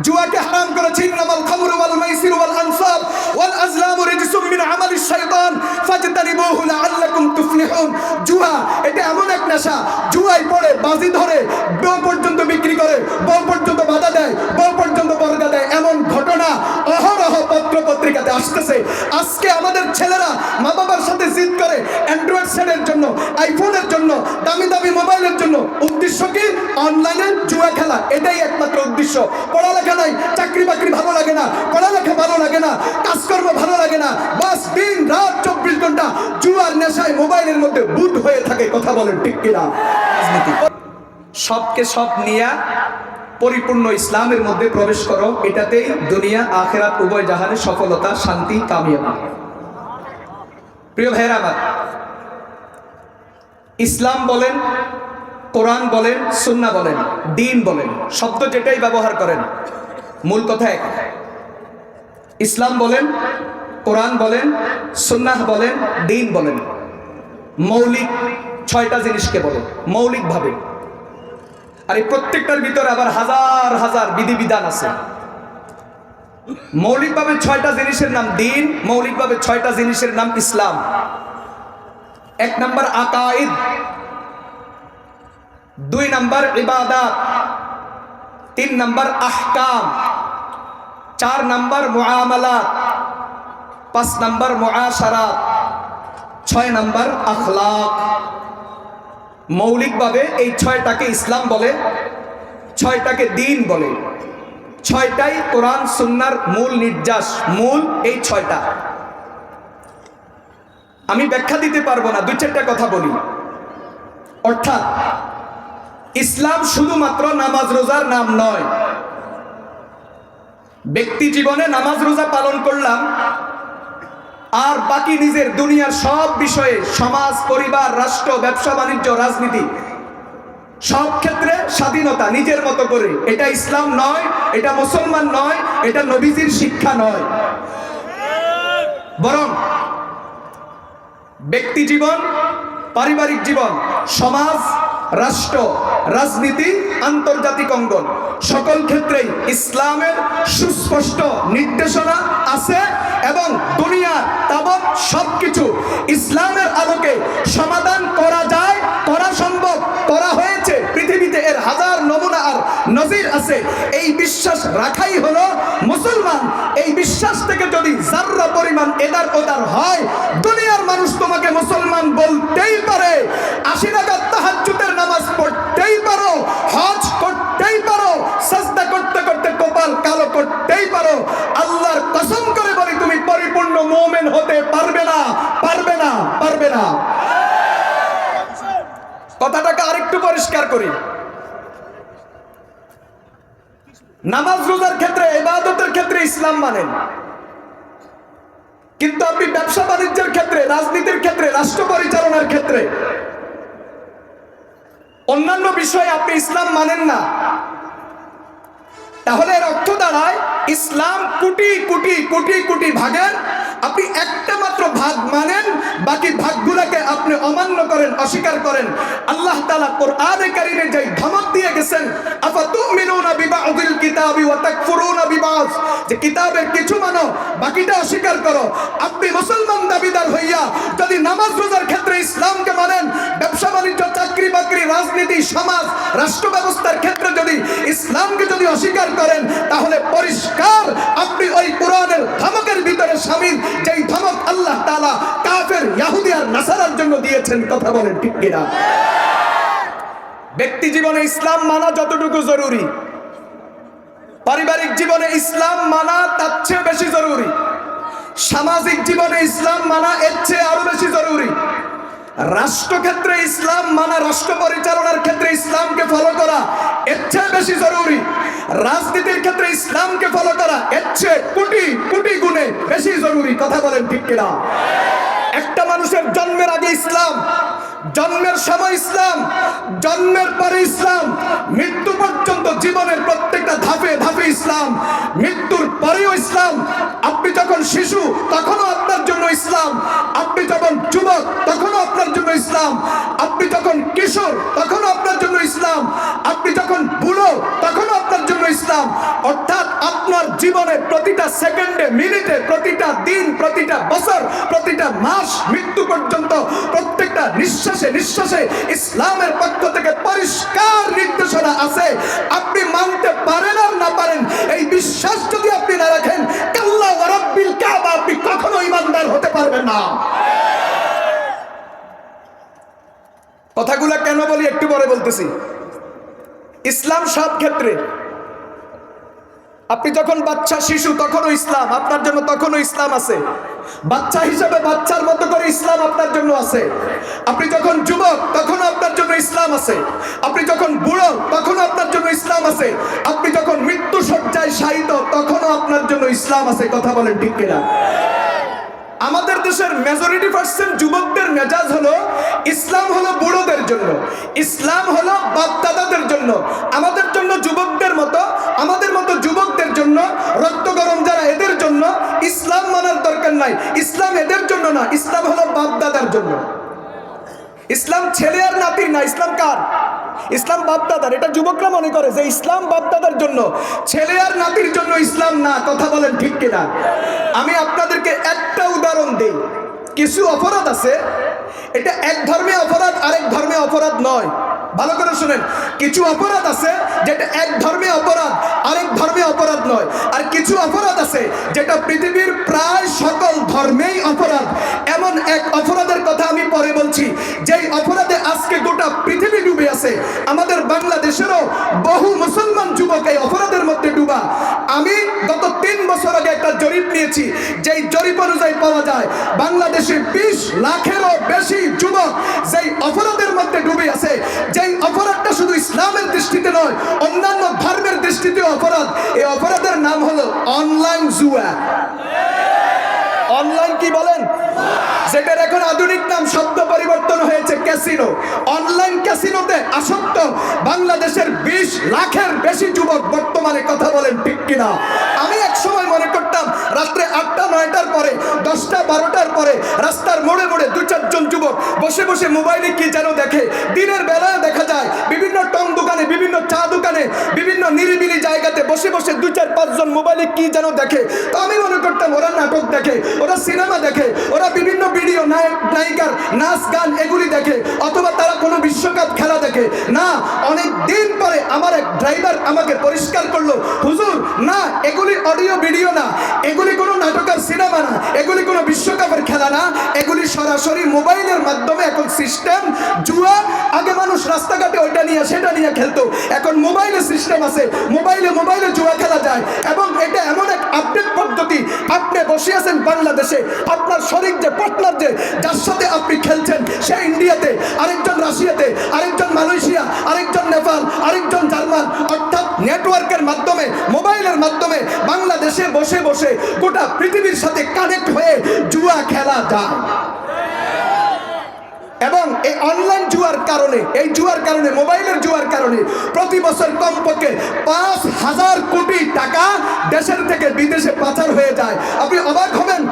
জুয়াকে হারাম করেছে ইন্নামাল খামরু ওয়াল মাইসিরু ওয়াল আনসাব। ওয়াল আজলামু রিজসুম মিন আমালিশ শাইতান। ফাজতানিবুহু লাআল্লাকুম তুফলিহুন। জুয়া, এটা এমন এক নেশা। জুয়ায় পড়ে, বাজি ধরে বউ পর্যন্ত বিক্রি করে বউ পর্যন্ত বাধা দেয় বউ পর্যন্ত বর্গা দেয়। এমন ঘটনা অহরহ পত্র পত্রিকাতে আসতেছে। আজকে আমাদের ছেলেরা মা বাবার সাথে জিদ করে, অ্যান্ড্রয়েড সেটের জন্য, আইফোনের জন্য, দামি দামি মোবাইলের জন্য অনলাইনে জুয়া খেলা, এটাই একমাত্র উদ্দেশ্য। পড়ালেখা নাই, চাকরি বাকরি ভালো লাগে না, পড়ালেখা ভালো লাগে না, কাজকর্ম ভালো লাগে না, বাস দিন রাত চব্বিশ ঘণ্টা জুয়ার নেশায় মোবাইলের মধ্যে হয়ে থাকে, কথা বলেন ঠিক কিনা? সবকে সব নিয়া পরিপূর্ণ ইসলামের মধ্যে প্রবেশ করো, এটাতেই দুনিয়া, আখেরাত, উভয় জাহানের সফলতা, শান্তি, কামিয়াবি। প্রিয় ভাইয়েরা আমার, ইসলাম বলেন কোরআন বলেন, সুন্না বলেন, দিন বলেন, শব্দ যেটাই ব্যবহার করেন, মূল কথা এক। ইসলাম বলেন, কোরআন বলেন, সুন্নাহ বলেন, দিন বলেন। মৌলিক ছয়টা জিনিসকে বলে, মৌলিকভাবে। আর এই প্রত্যেকটার ভিতরে আবার হাজার হাজার বিধিবিধান আছে। মৌলিকভাবে ছয়টা জিনিসের নাম দিন, মৌলিকভাবে ছয়টা জিনিসের নাম ইসলাম। এক নম্বর আকাইদ। দুই নম্বর ইবাদাত, তিন নম্বর আহকাম, চার নাম্বার মুআমালাত, পাঁচ নাম্বার মুআশারাত, ছয় নাম্বার আখলাক। মৌলিকভাবে এই ছয়টাকে ইসলাম বলে, ছয়টাকে দিন বলে। ছয়টাই কোরআন, সুন্নার মূল নির্যাস, মূল এই ছয়টা। আমি ব্যাখ্যা দিতে পারব না, দুই চারটা কথা বলি। অর্থাৎ ইসলাম শুধুমাত্র নামাজ রোজার নাম নয়। ব্যক্তি জীবনে নামাজ রোজা পালন করলাম, আর বাকি নিজের দুনিয়ার সব বিষয়ে সমাজ, পরিবার, রাষ্ট্র, ব্যবসা, বাণিজ্য, রাজনীতি, সব ক্ষেত্রে স্বাধীনতা নিজের মতো করে। এটা ইসলাম নয়, এটা মুসলমান নয়, এটা নবীজির শিক্ষা নয়। বরং ব্যক্তি জীবন, পারিবারিক জীবন, সমাজ রাষ্ট্র, রাজনীতি, আন্তর্জাতিক অঙ্গন। সকল ক্ষেত্রেই ইসলামের সুস্পষ্ট নির্দেশনা আছে এবং দুনিয়ার তাবৎ সবকিছু ইসলামের আলোকে সমাধান করা যায়, করা সম্ভব, করা হয়েছে। পৃথিবীতে এর হাজার নমুনা আর নজির আছে। এই বিশ্বাস রাখাই হলো মুসলমান। এই বিশ্বাস থেকে যদি জাররা পরিমাণ এদার ওদার হয়, দুনিয়ার মানুষ তোমাকে মুসলমান বলতেই পারে। আশি টাকা কথাটাকে আরেকটু পরিষ্কার করি। নামাজ রোজার ক্ষেত্রে, ইবাদতের ক্ষেত্রে ইসলাম মানেন। কিন্তু আপনি ব্যবসা বাণিজ্যের ক্ষেত্রে, রাজনীতির ক্ষেত্রে, রাষ্ট্র পরিচালনার ক্ষেত্রে, অন্যান্য বিষয়ে আপনি ইসলাম মানেন না। তাহলে এর অর্থ দাঁড়ায়, ইসলাম কোটি কোটি কোটি কোটি ভাগের আপনি একটা মাত্র ভাগ মানেন, বাকি ভাগগুলোকে আপনি অমান্য করেন, অস্বীকার করেন। আল্লাহ তাআলা কোরআনে কারিমে যেই ধমক দিয়ে গেছেন, আফাতুমিনুনা বিবাযিল কিতাবি ওয়া তাকফুরুনা বিবায যে কিতাবের কিছু মানো, বাকিটা অস্বীকার করো। আপনি মুসলমান দাবিদার হইয়া যদি নামাজ রোজার ক্ষেত্রে ইসলামকে মানেন, ব্যবসা বাণিজ্য, চাকরি বাকরি, রাজনীতি, সমাজ, রাষ্ট্র ব্যবস্থার ক্ষেত্রে যদি ইসলামকে যদি অস্বীকার করেন, তাহলে পরিষ্কার আপনি ওই কোরআনের ধমকের শামিল যেই ধমক আল্লাহ তাআলা কাফের ইহুদি আর নাসারার জন্য দিয়েছেন, কথা বলেন ঠিক কিনা? ব্যক্তি জীবনে ইসলাম মানা যতটুকু জরুরি। পারিবারিক জীবনে ইসলাম মানা তার চেয়ে বেশি জরুরি। সামাজিক জীবনে ইসলাম মানা এর চেয়ে আরও বেশি জরুরি। রাষ্ট্রক্ষেত্রে ইসলাম মানা, রাষ্ট্র পরিচালনার ক্ষেত্রে ইসলামকে ফলো করা এর চেয়ে বেশি জরুরি। রাজনীতির ক্ষেত্রে ইসলামকে ফলো করা এর চেয়ে কোটি কোটি বেশি জরুরি, কথা বলেন ঠিক কিনা? একটা মানুষের জন্মের আগে ইসলাম, জন্মের সময় ইসলাম, জন্মের পরে ইসলাম, মৃত্যু পর্যন্ত জীবনের প্রত্যেকটা ধাপে ধাপে ইসলাম, মৃত্যুর পরেও ইসলাম। আপনি যখন শিশু, তখনও আপনার জন্য ইসলাম। আপনি যখন যুবক, তখনও আপনার জন্য ইসলাম। আপনি যখন কিশোর, তখনও জীবনে প্রতিটা সেকেন্ডে, মিনিটে, প্রতিটা দিন, প্রতিটা বছর, প্রতিটা মাস, মৃত্যু পর্যন্ত প্রত্যেকটা নিঃশ্বাসে নিঃশ্বাসে ইসলামের পক্ষ থেকে পরিষ্কার নির্দেশনা আছে। আপনি মানতে পারেন আর না পারেন, এই বিশ্বাস যদি আপনি না রাখেন কাল্লা ওয়ারাব্বিল কাবা আপনি কখনো ইমানদার হতে পারবেন না। কথাগুলো কেন বলি একটু পরে বলতেছি। ইসলাম সব ক্ষেত্রে আপনি যখন বাচ্চা, শিশু, তখনও ইসলাম, আপনার জন্য তখনও ইসলাম আছে। বাচ্চা হিসেবে বাচ্চার মতো করে ইসলাম আপনার জন্য আছে। আপনি যখন যুবক, তখনও আপনার জন্য ইসলাম আছে। আপনি যখন বুড়ো, তখনও আপনার জন্য ইসলাম আছে। আপনি যখন মৃত্যু সজ্জায় শায়িত, তখনও আপনার জন্য ইসলাম আছে। কথা বলেন ঠিক কিনা? আমাদের দেশের মেজরিটি পার্সেন্ট যুবকদের মেজাজ হলো ইসলাম হলো বুড়োদের জন্য। ইসলাম হলো বাপদাদাদের জন্য। আমাদের জন্য যুবকদের মতো, আমাদের মতো যুবকদের জন্য রক্ত গরম যারা এদের জন্য ইসলাম মানার দরকার নাই। ইসলাম এদের জন্য না, ইসলাম হলো বাপদাদার জন্য। ইসলাম ছেলে আর নাতির না, ইসলাম কার? ইসলাম বাপদাদার, এটা যুবকরা মনে করে যে ইসলাম বাপদাদার জন্য, ছেলে আর নাতির জন্য ইসলাম না, কথা বলেন ঠিক কিনা? আমি আপনাদেরকে একটা উদাহরণ দিই। কিছু অপরাধ আছে, এটা এক ধর্মে অপরাধ, আরেক ধর্মে অপরাধ নয়। ভালো করে শুনেন। কিছু অপরাধ আছে যেটা এক ধর্মে অপরাধ, আরেক ধর্মে অপরাধ নয়। আর কিছু অপরাধ আছে যেটা পৃথিবীর প্রায় সকল ধর্মেই অপরাধ। এমন এক অপরাধের কথা আমি পরে বলছি। যেই অপরাধে আজকে গোটা পৃথিবী ডুবে আছে, আমাদের বাংলাদেশেরও বহু মুসলমান যুবক এই অপরাধের মধ্যে ডুবা। আমি গত তিন বছর আগে একটা জরিপ নিয়েছি। যেই জরিপ অনুযায়ী পাওয়া যায়, বাংলাদেশে বিশ লাখেরও বেশি যুবক যেই অপরাধের মধ্যে ডুবে আছে, যেই অপরাধটা শুধু ইসলামের দৃষ্টিতে নয়, অন্যান্য ধর্মের দৃষ্টিতেও অপরাধ। এই অপরাধের নাম হলো অনলাইন জুয়া। অনলাইন কি বলেন? যেটার এখন আধুনিক নাম শব্দ পরিবর্তন হয়েছে, ক্যাসিনো। অনলাইন ক্যাসিনোতে আসক্ত বাংলাদেশের বিশ লাখের বেশি যুবক বর্তমানে কথা বলেন ঠিক কিনা? দশটা বারোটার পরে রাস্তার মোড়ে মোড়ে দু চারজন যুবক বসে বসে মোবাইলে কি যেন দেখে। দিনের বেলায় দেখা যায় বিভিন্ন টং দোকানে, বিভিন্ন চা দোকানে বসে বসে দু চার পাঁচজন মোবাইলে কি যেন দেখে। তো আমি মনে করতাম ওরা নাটক দেখে, ওরা সিনেমা দেখে, ওরা বিভিন্ন ভিডিও নায়ক নায়িকার নাচ, গান এগুলি দেখে, অথবা তারা কোনো বিশ্বকাপ খেলা দেখে। না অনেক দিন পরে আমার এক ড্রাইভার আমাকে পরিষ্কার করল, হুজুর, না, এগুলি অডিও ভিডিও না, এগুলি কোনো নাটকের সিনেমা না, এগুলি কোনো বিশ্বকাপের খেলা না, এগুলি সরাসরি মোবাইলের মাধ্যমে এখন সিস্টেম জুয়া, আগে মানুষ রাস্তাঘাটে ওইটা নিয়ে, সেটা নিয়ে খেলতো, এখন মোবাইলে সিস্টেম আছে, মোবাইলে মোবাইলে জুয়া খেলা যায়। এবং এটা এমন এক আপডেট পদ্ধতি, আপনি বসে আছেন বাংলাদেশে, আপনার শরীর যে পার্টনার যে, যার সাথে আপনি খেলছেন, সে ইন্ডিয়াতে, আরেকজন রাশিয়াতে, আরেকজন মালয়েশিয়া, আরেকজন নেপাল, আরেকজন জার্মান, অর্থাৎ নেটওয়ার্কের মাধ্যমে মোবাইলের মাধ্যমে বাংলাদেশে বসে বসে গোটা পৃথিবীর সাথে কানেক্ট হয়ে জুয়া খেলা যায়। এবং এই অনলাইন জুয়ার কারণে, এই জুয়ার কারণে, মোবাইলের জুয়ার কারণে প্রতি বছর কমপক্ষে পাঁচ হাজার কোটি টাকা দেশের থেকে বিদেশে পাচার হয়ে যায়। আপনি অবাক হবেন,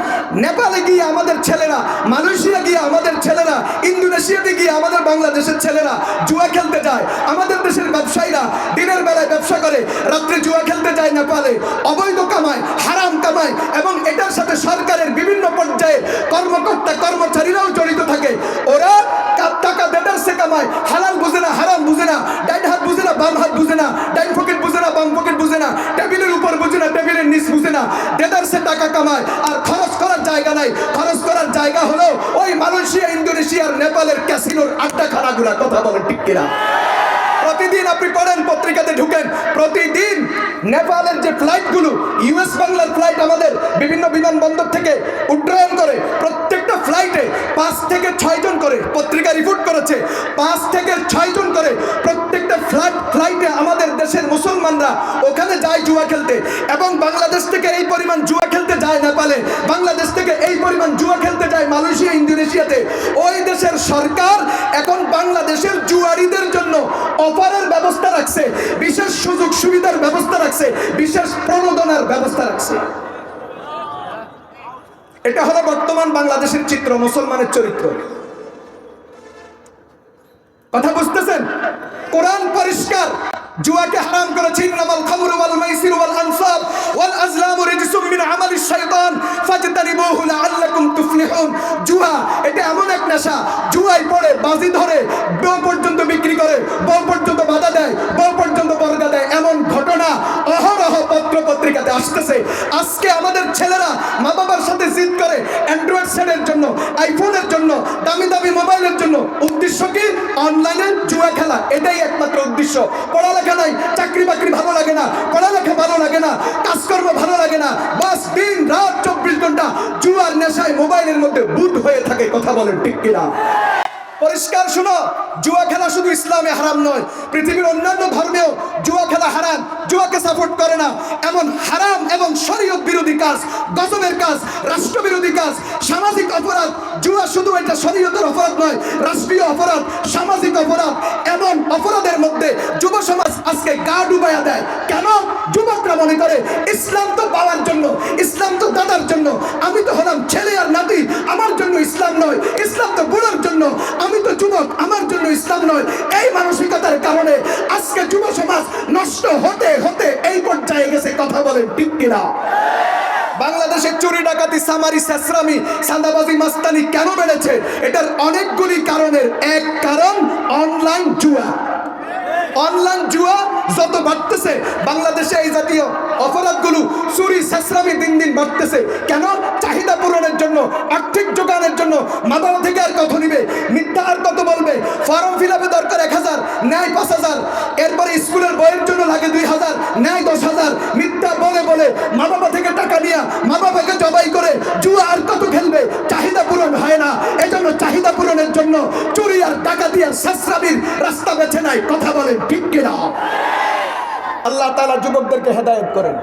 নেপালে গিয়ে আমাদের ছেলেরা, মালয়েশিয়া গিয়ে আমাদের ছেলেরা, ইন্দোনেশিয়াতে গিয়ে আমাদের বাংলাদেশের ছেলেরা জুয়া খেলতে যায়। আমাদের দেশের ব্যবসায়ীরা দিনের বেলায় ব্যবসা করে, রাত্রে জুয়া খেলতে যায় নেপালে। অবৈধ কামায় হারাম কামায় এবং এটার সাথে সরকারের বিভিন্ন পর্যায়ে কর্মকর্তা, কর্মচারীরাও জড়িত থাকে। ওরা টাকা দেদারসে কামায়। হালাল বুঝে না, হারাম বুঝে না। ডাইন হাত বুঝে না, বাম হাত বুঝে না। ডাইন পকেট বুঝে না, বাম পকেট বুঝে না। টেবিলের উপর বুঝে না, টেবিলের নিচ বুঝে না। দেদারসে টাকা কামায়, আর খরচ করার জায়গা নাই। খরচ করার জায়গা হলো ওই মালয়েশিয়া ইন্দোনেশিয়ার নেপালের ক্যাসিনোর আড্ডা খানাগুলা কথা বলেন, ঠিক কিনা? প্রতিদিন আপনি পড়েন, পত্রিকাতে ঢুকেন। প্রতিদিন নেপালের যে ফ্লাইটগুলো ইউএস বাংলার ফ্লাইট আমাদের বিভিন্ন বিমানবন্দর থেকে উড্ডয়ন করে। প্রত্যেকটা ফ্লাইটে পাঁচ থেকে ছয়জন করে পত্রিকা রিপোর্ট করেছে। পাঁচ থেকে ছয়জন করে প্রত্যেকটা ফ্লাইট ফ্লাইটে আমাদের দেশের মুসলমানরা ওখানে যায় জুয়া খেলতে। এবং বাংলাদেশ থেকে এই পরিমাণ জুয়া খেলতে যায় নেপালে। বাংলাদেশ থেকে এই পরিমাণ জুয়া খেলতে যায় মালয়েশিয়া, ইন্দোনেশিয়াতে। ওই দেশের সরকার এখন বাংলাদেশের জুয়ারিদের জন্য অফারের ব্যবস্থা রাখছে, বিশেষ সুযোগ সুবিধার ব্যবস্থা রাখছে, বিশেষ প্রণোদনার ব্যবস্থা রাখছে। এটা হলো বর্তমান বাংলাদেশের চিত্র, মুসলমানের চরিত্র। কথা বুঝতেছেন? কোরআন পরিষ্কার। জুয়াকে হারাম করেছেন খামুর ওয়াল মাইসির ওয়াল আনসাব ওয়াল আজলাম রিজসুম মিন শাইতান লাআল্লাকুম তুফলিহুন। জুয়া, এটা এমন এক নেশা। জুয়াই পড়ে, বাজি ধরে পর্যন্ত আসতেছে। আজকে আমাদের ছেলেরা মা বাবার সাথে জিদ করে অ্যান্ড্রয়েড সেটের জন্য আইফোনের জন্য, দামি দামি মোবাইলের জন্য। উদ্দেশ্য কি? অনলাইনে জুয়া খেলা, এটাই একমাত্র উদ্দেশ্য। পড়ালেখা নাই, চাকরি বাকরি ভালো লাগে না, পড়ালেখা ভালো লাগে না, কাজকর্ম ভালো লাগে না, বাস দিন রাত চব্বিশ ঘণ্টা জুয়ার নেশায় মোবাইলের মধ্যে বুট হয়ে থাকে, কথা বলেন ঠিক কিনা? পরিষ্কার শুনো, জুয়া খেলা শুধু ইসলামে হারাম নয়, পৃথিবীর অন্যান্য ধর্মেও জুয়া খেলা হারাম, জুয়াকে সাপোর্ট করে না। এমন হারাম এবং শরীয়ত বিরোধী কাজ, গজবের কাজ, রাষ্ট্রবিরোধী কাজ, সামাজিক অপরাধ জুয়া শুধু এটা শরীয়তের অপরাধ নয়, রাষ্ট্রীয় অপরাধ, সামাজিক অপরাধ, এমন অপরাধের মধ্যে যুব সমাজ আজকে গা ডুবাইয়া দেয়। কেন? যুবকরা মনে করে, ইসলাম তো বাবার জন্য, ইসলাম তো দাদার জন্য, আমি তো হলাম ছেলে আর নাতি, আমার জন্য ইসলাম নয়, ইসলাম তো বুড়োর জন্য, আমি তো যুবক, আমার জন্য ইসলাম নয়। এই মানসিকতার কারণে আজকে যুব সমাজ নষ্ট হতে হতে এই পর্যায়ে গেছে, কথা বলেন ঠিক কিনা? বাংলাদেশের চুরি ডাকাতি, সামারি, শেষরামি, সান্দাবাজি, মাস্তানি কেন বেড়েছে? এটার অনেকগুলি কারণের এক কারণ, অনলাইন জুয়া। অনলাইন জুয়া যত বাড়তেছে, বাংলাদেশে এই জাতীয় অপরাধগুলো চুরি, শেষরামি দিন দিন বাড়তেছে। কেন? চাহিদা পূরণের জন্য, আর্থিক যোগানের জন্য মা বাবা থেকে আর কত নিবে, মিথ্যা আর কত বলবে? ফর্ম ফিল দরকার এক হাজার, ন্যায় পাঁচ হাজার। এরপরে স্কুলের বইয়ের জন্য লাগে দুই হাজার, ন্যায় দশ পূরণের জন্য চুরি আর টাকা দিয়ে শেষরাবির রাস্তা বেছে নাই কথা বলে ঠিক কিনা? আল্লাহ তালা যুবকদেরকে হেদায়ত করেন।